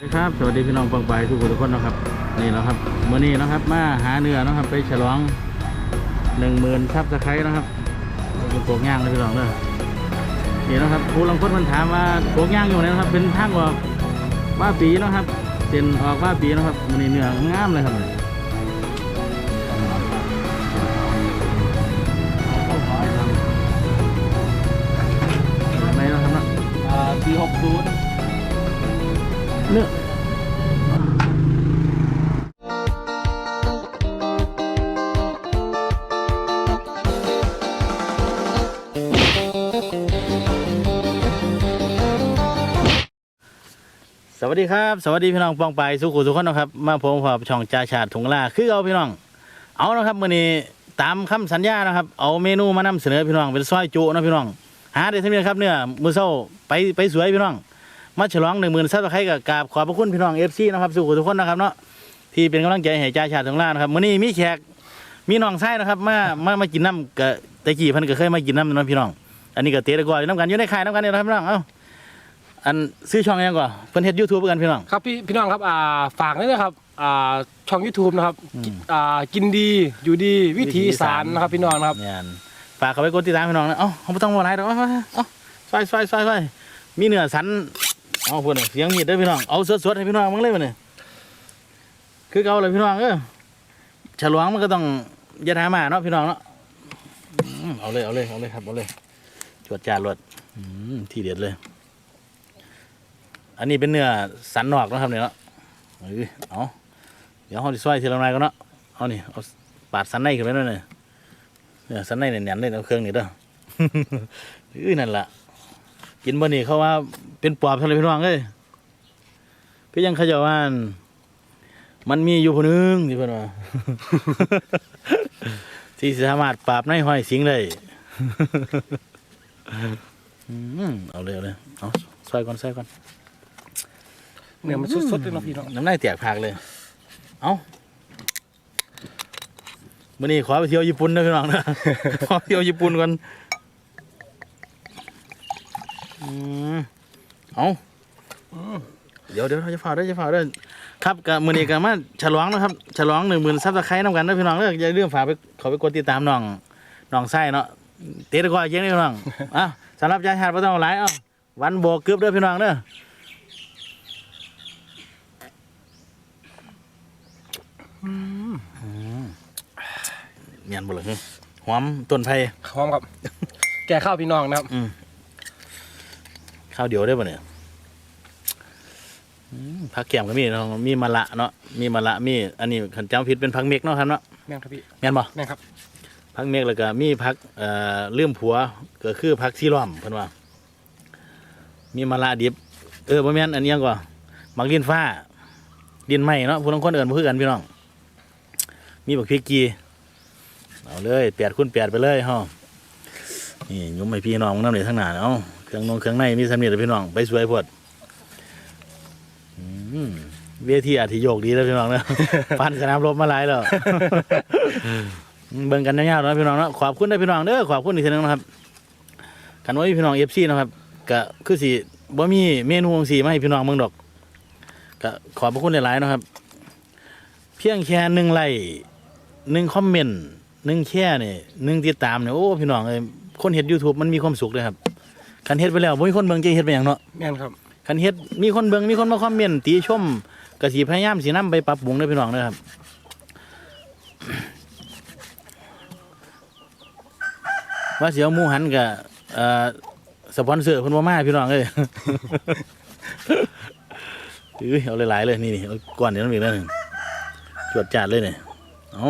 สวัสดีครับสวัสดีพี่น้องฟังไปทุกคนทุกคนนะครับนี่นะครับเมื่อนี้นะครับ มาหาเนื้อนะครับ ไปฉลองหนึ่งหมื่นทับสไครต์นะครับเป็นโปกย่างเลยพี่น้องเด้อนี่นะครับผู้ลังคนมันถามว่าโปกง่างอยู่ไหนนะครับ เป็นทางออกว่าปีนะครับเส้นออกว่าปีนะครับมื่อนี้เนื้องามเลยครับ สวัสดีครับ สวัสดีพี่น้องปองไปสุขุทุกคนนะครับ มาพบกับช่องจ่าชาติถุงล่าคือเอาพี่น้อง เอานะครับมื่อนี้ตามคำสัญญานะครับ เอาเมนูมานำเสนอพี่น้องเป็นซอยจุนะพี่น้อง หาได้ทั้งนี้ครับเนี่ยมือเศร้าไปไปสวยพี่น้อง มาฉลองหนึ่งหมื่นซับสไครกับกราบขอบพระคุณพี่น้องเอฟซีนะครับสุขุทุกคนนะครับเนาะที่เป็นกำลังใจให้จ่าชาติถุงล่านะครับมื่อนี้มีแขกมีน้องไส้นะครับมามามากินน้ำกับตะกี้พันก็เคยมากินน้ำนะพี่น้อง อันนี้ก็เตะตะกออยู่น้ำกันอยู่ในค่ายน้ำกันนี่นะครับพี่น้องเอ้า อันซื้อช่องยังก่อนเพิ่นเฮ็ดยูทูบกันพี่น้อง ครับพี่พี่น้องครับอ่าฝากด้วยนะครับอ่าช่อง YouTube นะครับอืมอ่ากินดีอยู่ดีวิถีอีสานนะครับพี่น้องนะครับเนี่ยฝากเขาไปกดติดตามพี่น้องนะเอ้าเขาไม่ต้องมาไลฟ์หรอกเอาเอาเอาซอยซอยซอยซอยมีเนื้อสันเอาพูดน่ะเสียงมีดเด้อพี่น้องเอาสดๆให้พี่น้องมึงเลยมันนี่คือเก่าเลยพี่น้องเออฉลองมันก็ต้องอยาถามาเนาะพี่น้องเนาะอืมเอาเลยเอาเลยเอาเลยครับเอาเลยจวดจานรวดอืมทีเด็ดเลย อันนี้เป็นเนื้อสันนอกนะครับเนี่ยเนาะเออเอาเดี๋ยวเขาจะซอยทีละน่อยก็เนาะเอานี่เอาปาดสันในขึ้นไปหน่อยหนึ่งเนี่ยสันในเนี่ยแน่นเลยเอาเครื่องนี่เด้ออื้อนั่นล่ะกินบ่นี่เขาว่าเป็นปอบทะเลพี่น้องเอ้ยก็ยังเขาเจะว่าอั่นมันมีอยู่ผู้หนึงที่เพิ่นว่าที่สามารถปราบในห้อยสิงได้อืมเอาเลยเอาเลยเอาซอยก่อนซอยก่อน เนื้อมันสดๆเลยเนาะพี่น้องน้ำลายแตกพากเลย เอ้ามื่อนี้ขอไปเที่ยวญี่ปุ่นนะพี่น้องนะขอไปเที่ยวญี่ปุ่นก่อนอเอาเดี๋ยวเดี๋ยวเราจะฝ่าด้อจะฝ่าด้อครับกับมือนี้กับมาฉลองนะครับ ฉลองหนึ่งหมื่นซับสไครต์น้ำกันนะพี่น้องเด้ออย่าลืมฝากไปเขาไปกดติดตามน้องน้องไส้เนาะเตะตะก้อเยังนี่พี่น้องอะสำหรับยาชาติไม่ต้องเอาหลายอ้าวันโบกเกือบเด้อพี่น้องเด้อ เมียนบ่เลยหอมต้นไผ่พร้อมครับ แก่ข้าวพี่น้องนะครับข้าวเดียวได้ป่ะเนี่ยอืมผักแก้มก็มีเนาะมีมะละเนาะมีมะละมี อันนี้ขันจำผิดเป็นผักเมกเนาะครับเนาะแม่งครับพี่เมียนบ่แม่งครับผักเมกแล้วก็มีผักเอ่อเลื่อมผัวก็คือผักซีล้อมเพิ่นว่า มีมะละดิบ เออบ่แม่นอันนี้ยังก่อนมักดินฟ้าดินไหม้เนาะผู้ลางคนเอิ้นบ่คือกันพี่น้อง มีบักพริกกีเอาเลยแปดคูณแปดไปเลยเฮานี่ยุ้มให้พี่น้องน้ำเหนือทั้งหน้าเอาเครื่องนงเครื่องในมีสำเนียงพี่น้องไปสวยพวดอืมเวทีอาทิโยกดีแล้วพี่น้องเนาะปันสนามรบมาหลายแล้วเบิ่งกันยาวๆเนาะพี่น้องเนาะขอบคุณได้อพี่น้องเด้อขอบคุณอีกทีหนึงนะครับกันว่ามีพี่น้องเอฟซีนะครับก็คือสิบ่มีเมนูของสีมาให้พี่น้องเมืองดอกก็ขอบพระคุณหลายๆเนาะครับ เพียงแค่หนึ่งไลค์ หนึ่งคอมเมนต์หนึ่งแค่นี่หนึ่งติดตามเนี่ยโอ้พี่น้องเอ้ยคนเฮ็ด YouTube มันมีความสุขเลยครับคันเฮ็ดไปแล้วบ่มีคนเบิ่งจะเฮ็ดไปหยังเนาะแม่งครับคันเฮ็ดมีคนเบิ่งมีคนมาคอมเมนต์ติชมก็สิพยายามสินํไปปรับปรุงเด้อพี่น้องเด้อครับว่าเสียวหมูหันกับเอ่อสปอนเซอร์เพิ่นบ่มาพี่น้องเอ้ยอุ้ยเอาหลายๆเลยนี่นี่เอาก้อนเดี๋ยวน้ำอีกแล้วหนึ่งจวดจาดเลยเนี่ยเอา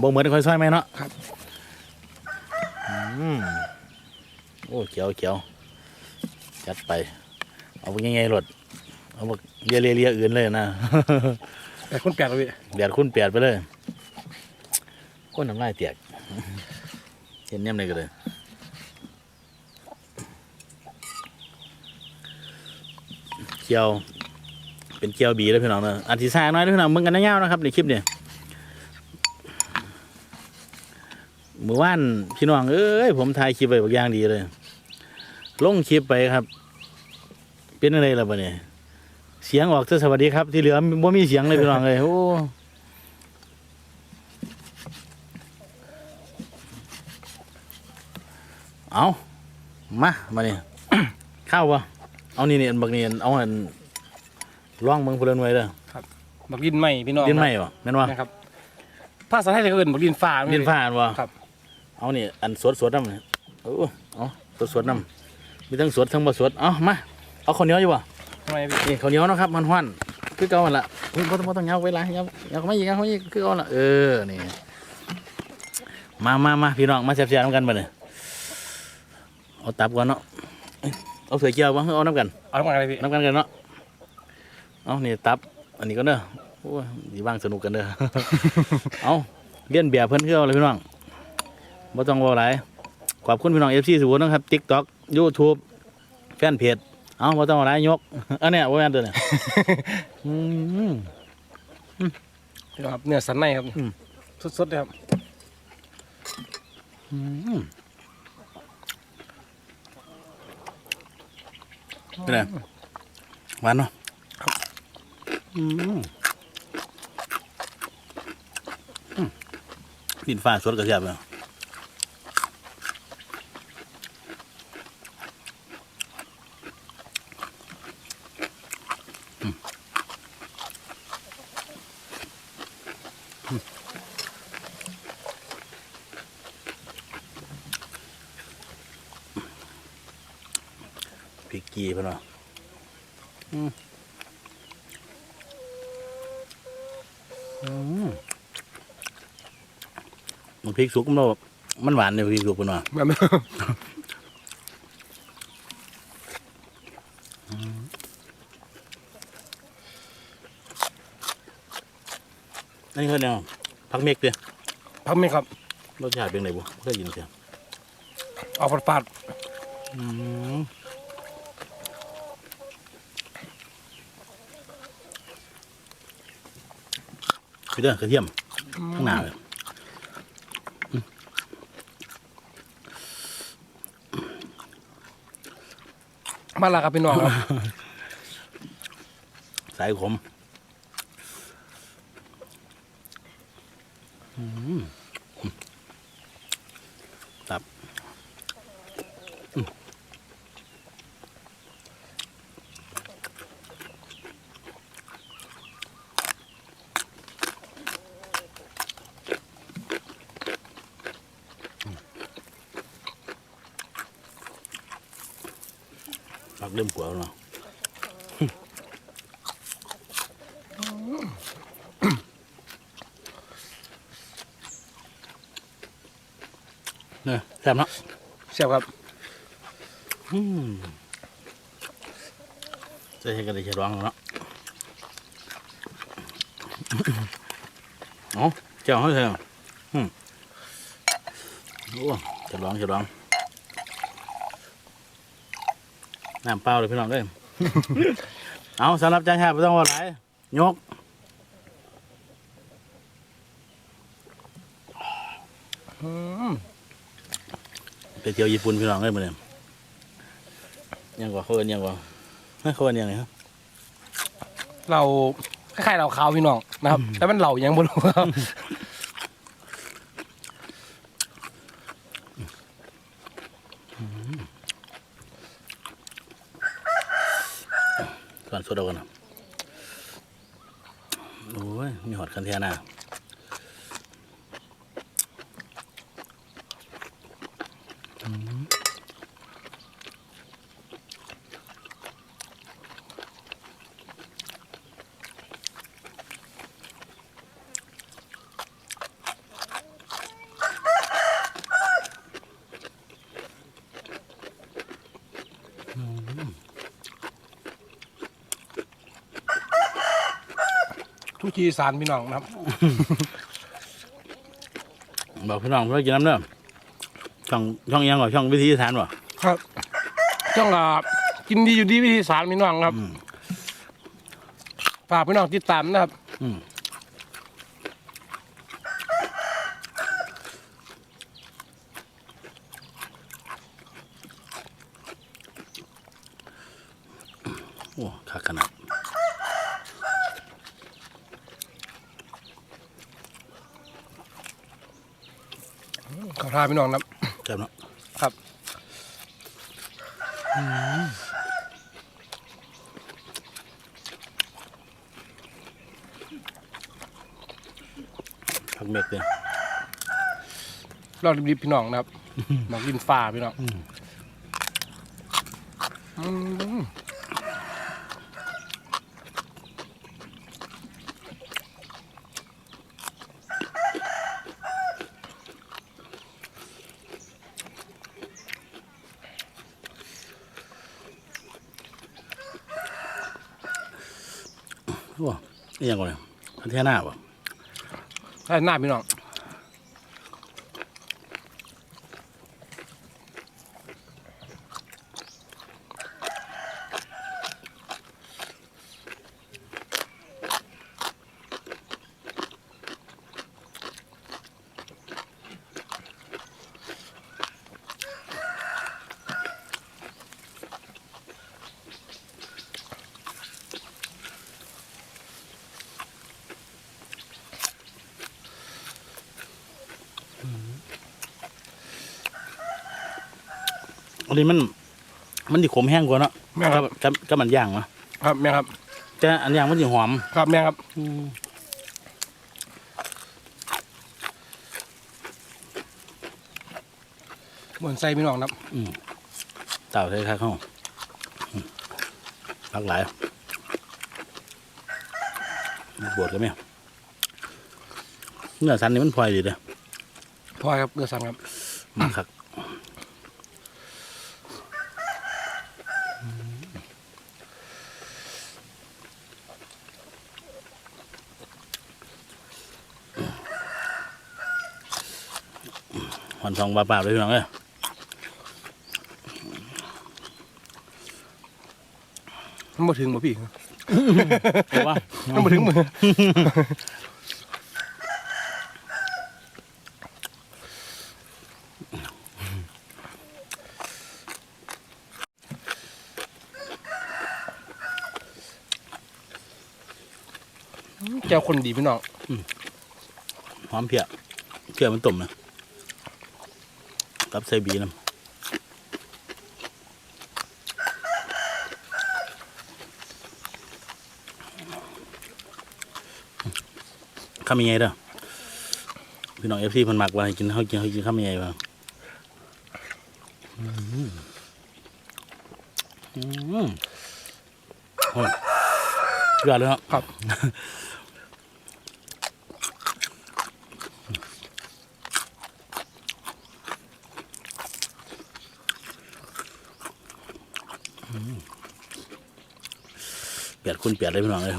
บ่เหมือนค่อยซอยไหมเนาะครับอืมโอ้เขียวเขียวจัดไป เอาไปง่ายๆรถเอาไปเลียเลียเลียอื่นเลยนะ แปดคนแปดเลยพี่แดดคุณเปียดไปเลยก้นน้ำลายเตียกเห็นเนี่ยมเลยก็เลยเกียว เป็นเกียวบีแล้วพี่น้องเนอะอันที่สร้างน้อยเด้อพี่น้องมึงกันนะเงาวนะครับในคลิปเนี่ย เมื่อวานพี่น้องเอ้ยผมถ่ายคลิปไว้บางอย่างดีเลย ลงคลิปไปครับ เป็นอะไรล่ะบ่เนี่ยเสียงออกจะสวัสดีครับ ที่เหลือบ่มีเสียงเลยพี่น้องเลยโอ้เอามามาเนี่ยข้าววะเอานี่นี่อันบักนี่อันเอาอันร่องเมืองพลนไว้เด้อบักดินไหมพี่น้องดินไหมวะแม่นวะนะครับภาษาไทยเขาเอิ้นบักดินฟ้าดินฟ้าอันวะครับ เอานี่อันสดสดน้ำเนี่ยโอ้เอาสดสดน้ำมีทั้งสดทั้งบ่สดเอามาเอาข้าวเหนียวอยู่วะทำไมพี่นี่ข้าวเหนียวเนาะครับมันห้อนคือเก่าหั่นละอุ้ยบ่ต้องบ่ต้องยาวเวลายาวยาวเข้ามาอีกยาวเข้ามาอีกคือเก่าหั่นละเออนี่มามามาพี่น้องมาแซ่บๆน้ำกันบ่เนี่ยเอาตับก่อนเนาะเอ้ยเอาเสือเกี่ยวบ่เอาน้ำกันเอาลงมาเลยพี่น้ำกันกันเนาะเอานี่ตับอันนี้ก็เด้อโอ้ยดีบ้างสนุกกันเด้อเอาเลียนแบบเพิ่นคือเอาเลยพี่น้อง บ่ต้องเว่าหลายขอบคุณพี่น้อง FC สุวรรณนะครับ TikTok YouTube แฟนเพจเอาบ่ต้องเว่าหลายยกอันเนี้ยบ่แม่นตัวเนี่ยอืมพี่น้องครับเนื้อสันในครับอืมสดๆเลยครับอืมเป็นไงหวานเนาะอืมอืมดินฟ้าสดกระเทียบเลย กกีเพิ่นว่าอืมอืมมันพริกสุกมันบ่มันหวานเนี่ยพริกสุกเพิ่นว่าแบบนี้อันนี้เขาเนี่ยผักเมกเด้อพักไหมครับรสชาติเป็นไงบ่เคยยินเสียงเอาฝาดอืม พี่เด้อกระเทียมข้างหน้าเลยๆมาและครับพี่น้องครับ สายขม ปักเริ่มกลัวแล้วเนาะเนี่ยแซ่บเนาะเสียบครับอืมจะให้กันได้แค่ร้องเนาะเอ๋อเจ้าเขาเถอะอืมโอ้จะร้องจะร้อง น้ำเปล่าเลยพี่น้องเด้ย เอาสำหรับใจแทบไม่ต้องว่าหลายยก อืมไปเที่ยวญี่ปุ่นพี่น้องเลยมาเนี่ยยังกว่าเขาเอินยังกว่าเฮ้ยเขาเอินยังไงครับ เราคล้ายๆเราขาวพี่น้องนะครับ แต่มันเหล่ายังบ่รู้ครับ ก่อน สดเอากันนะโอ้ย มีหอดคันเทียนาอืม ทุกทีสารพี่น้องนะครับ บอกพี่น้องเพื่อกินน้ำเด้อช่องช่องอิหยังก่อนช่องวิธีสานวะครับจ้องลากินดีอยู่ดีวิธีสารพี่น้องครับอืมฝากพี่น้องติดตามนะครับ อืม โอ้คักขนาด ขอทา พี่น้องนะครับแซ่บเนาะครับผักเม็ดเลยรอดริบๆพี่น้องนะครับหมักดินฟ้าพี่น้องอืม โอ้ นี่ยังก่อนเลยพันเทียหน้าป่ะใช่หน้าพี่น้อง นนี้มัน มันดิขมแห้งกว่าเนาะแม่งครับกับกับมันย่างเนาะครับแม่งครับแต่อันย่างมันสิหอมครับแม่งครับเหมือนใส่พี่น้องนะครับเต่าใส่ข้าวเข้าอืมผักหลายบวชกันไหมเนื้อสันนี่มันพลอยดีเลยพอครับเกลือสั่งครับ มาครับ หอนทองบาบาๆเลยพี่น้องเอ้ยมันมาถึงบ่พี่เห็นปะมันมาถึงมือเจ้าคนดีพี่น้องหอมเพียเพียมันตุ่มนะ กับใส่บีน้ำข้าวมีไงเด้อพี่น้องเอฟซีเพิ่นมักว่าให้กินเขากินเขากินข้าวมีไงบ้างอืมอืมโอ้ยยอดเลยครับ ครับ เปียดคุณเปียดเลยพี่น้องเลย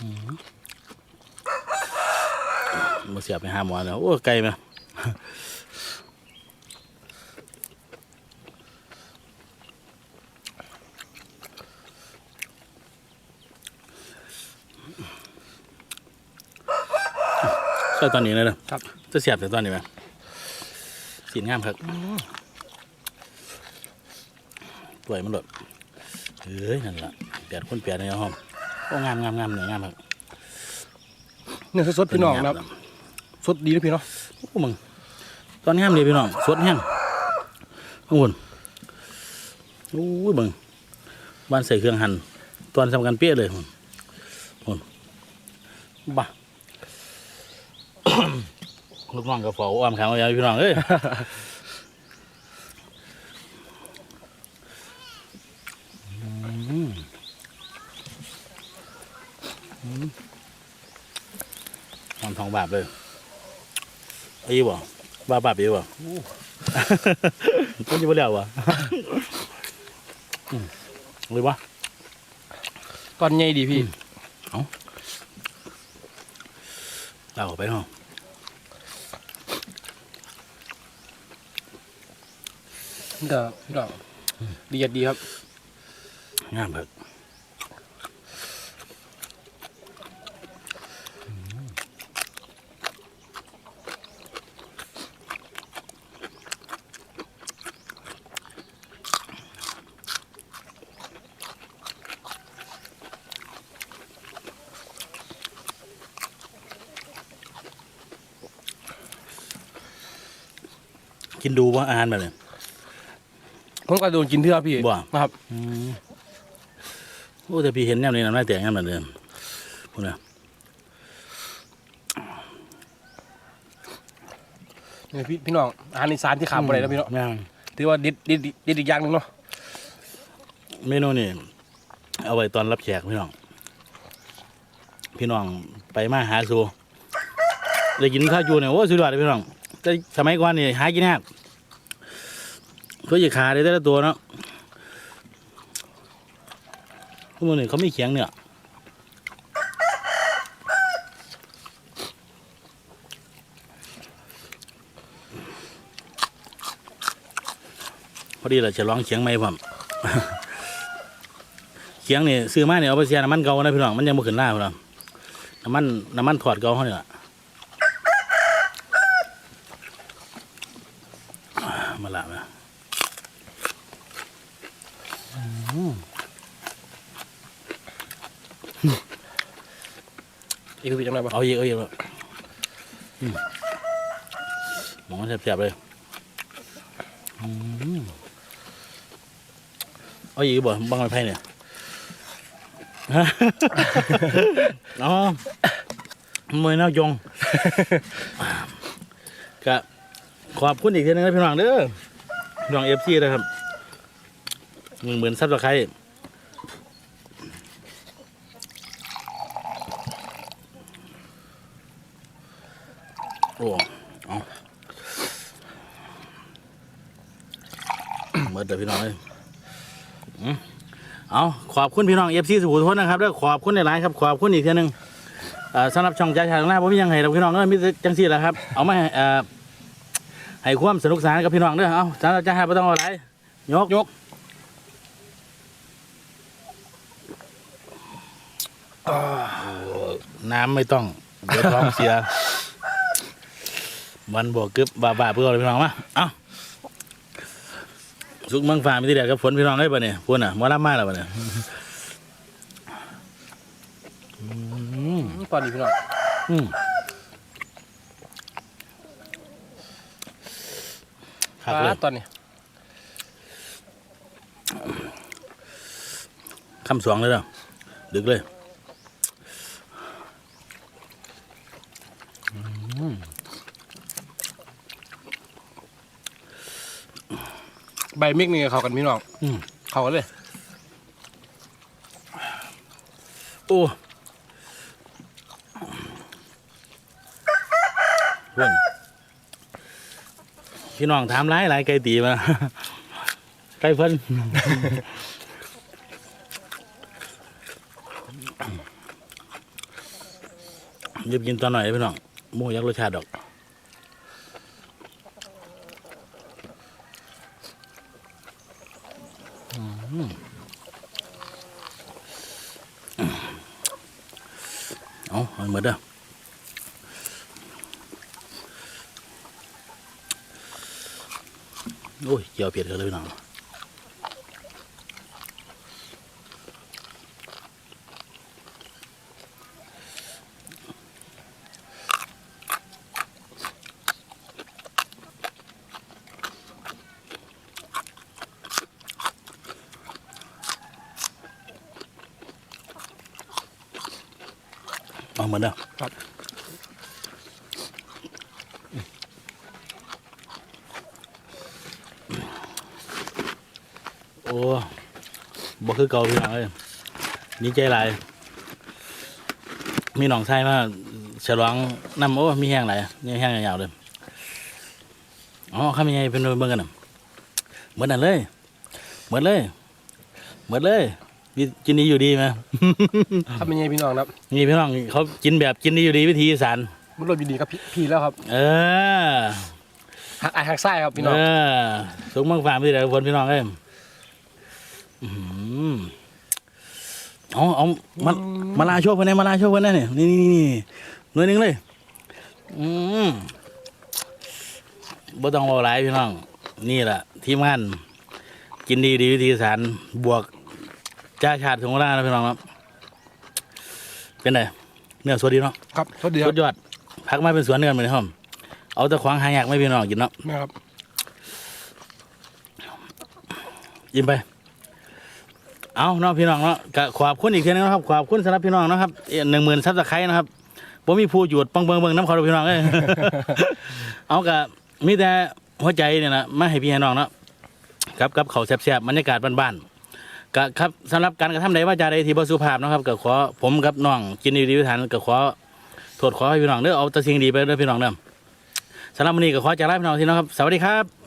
อืมมาเสียบไปห้าหมอแล้วโอ้ไกลไหมใช่ตอนนี้เลยนะครับจะเสียบแต่ตอนนี้ไหมสีงามครับตัวยมันหลดเอ้ย นั่นละ เปียดคนเปียดในห้องโอ้งามงามงามเหนืองามครับเนื้อสดๆพี่น้องนะครับสดดีนะพี่เนาะโอ้มึงตอนงามเลยพี่น้องสดแห้งข้างบนโอ้ยมึงบ้านใส่เครื่องหั่นตอนทำกันเปี้ยเลยมึงมึงบ้าลูกน้องกับฝออ้อมขางเอาอย่างพี่น้องเอ้ย ทำทองบาปเลยไอ้บ่บาบาปอีบ่มันจะบ่แล้ววะอืมเลยบ่ตอนใหญ่ดีพี่เอาออกไปห้องเด้อพี่น้องดีจัดดีครับงามครับ กินดูว่าอาหารแบบนี้ผมก็โดนกินเทื่อพี่บ่นะครับอืมโอ้แต่พี่เห็นแนวนี้น้ำลายแตกงั้นเหมือนเดิมพูดนะนี่พี่พี่น้องอาหารอีสานที่ขาดบ่ได้นะพี่น้องย่างถือว่าดิดดิดดิดอีกอย่างหนึงเนาะเมนูนี่เอาไว้ตอนรับแขกพี่น้อง พี่น้องไปมาหาสู่ได้กินข้าวจูเนี่ยโอ้สุดยอดเลยพี่น้อง แต่สมัยก่อนนี่หากินยากก็อย่าขาได้แต่ละตัวเนาะทุกคนนี่เขาไม่เขียงเนี่ยพอดีเราจะลองเขียงไม่ผมเขียงนี่ซื้อมาเนี่ยเอาไปเสียน้ำมันเก่านะพี่น้องมันยังบ่ขึ้นหน้าพี่น้องน้ำมันน้ำมันถอดเก่าเขาเนี่ยล่ะอ่า มาละมาอีกคือพี่จังไดบ่เอาอีกเอาอีกเลยอืมหมองมันแซ่บๆเลยอืมเอาอีกบ่บังไม้ไผ่เนี่ยฮะอ๋อมวยแนวยงก็ ขอบคุณอีกทีนึงนะพี่น้องเด้อพี่น้องเอฟซีนะครับหนึ่งหมื่นซับสไครต์โอ้เอาเมื่อเดี๋ยวพี่น้องเลยเอาขอบคุณพี่น้องเอฟซีสุขุมทนนะครับเด้อขอบคุณในไลน์ครับ ขอบคุณอีกทีนึงเอ่อสำหรับช่องใจชาตรงหน้าผมยังให้เราพี่น้องเอ้ยมีแต่จังซี่แหละครับ เอามา ให้เอ่อให้ความสนุกสนานกับพี่น้องเด้อเอาสำหรับใจชาไม่ต้องเอาอะไรยกยกน้ำไม่ต้องเดี๋ยวท้องเสียวันบวกกึบบาบาเพื่อเอาเลยพี่น้องมาเอาสุกเมืองฟ้ามีที่เดียวกับฝนพี่น้องได้ปะเนี่ยฝนอะมอลำมาแล้วปะเนี่ยอืมตอนนี้พี่น้องอืม ครับเลยตอนนี้คำสองเลยเนาะดึกเลยใบมิกนี่เข้ากันพี่น้องอืมเข้ากันเลย โอ้เพื่อน พี่น้องถามหลายหลายไก่ตีมาไก่เพิ่นหยิบกินตอนหน่อยพี่น้องหมูยักษ์รสชาติดอกเอาเอาหมดเด้อ โอ้ยเกี่ยวเผ็ดกันเลยพี่น้องเอาหมดเด้อครับ บ่คือเก่าพี่น้องเอ้ยดีใจหลายมีหนองชายมาฉลองน้ำโอ้มีแห้งหลายนี่แห้งยาวๆเลยอ๋อข้ามีไงเป็นเบิ่งกันน่ะเหมือนนั่นเลยเหมือนเลยเหมือนเลยมีกินดีอยู่ดีไหมถ้าเป็นไงพี่น้องนะครับนี่พี่น้องเขากินแบบกินดีอยู่ดีวิธีอีสานมันรถอยู่ดีกับพี่พี่แล้วครับ เออหักไอายหักไส้ครับพี่น้องเออสูงมังฟ้าพี่เดี๋ยวคนพี่น้องเอ้ยอื้อหือ เอาเอามามาลาโชว์เพิ่นได้มาลาโชว์เพิ่นได้เนี่ยนี่นี่นี่หน่วยหนึงเลย อืมบ่ต้องรอหลายพี่น้อง นี่แหละทีมงานกินดีดีวิธีสารบวกจ้าชาติของเรานะพี่น้องครับ เป็นไงเนื้อสดดีเนาะครับสวัสดีคสุรับดยอดพักมาเป็นสวนเงินเหมือนห้อมเอาแต่ของหายากไม่พี่น้องกินเนาะนะครับยิ้มไป เอาเนาะพี่น้องเนาะก็ขอบคุณอีกทีนึงนะครับขอบคุณสำหรับพี่น้องนะครับหนึ่งหมื่นซับสไครต์นะครับผมมีผู้หยุดปังเบิงเบิงน้ำเขาดูพี่น้องเอ้ยเอากะมีแต่หัวใจเนี่ยนะมาให้พี่ให้น้องเนาะครับกับเขาวแซ่บๆบรรยากาศบ้านๆก็ครับสำหรับการกระทำใดว่าจาใดที่บ่สุภาพเนาะครับก็ขอผมกับน้องกินดีวิธานก็ขอโทษขอให้พี่น้องเด้อเอาแตะสิ่งดีไปเด้อพี่น้องเด้อสำหรับวันนี้ก็ขอจากลาพี่น้องที่น้องครับ สวัสดีครับ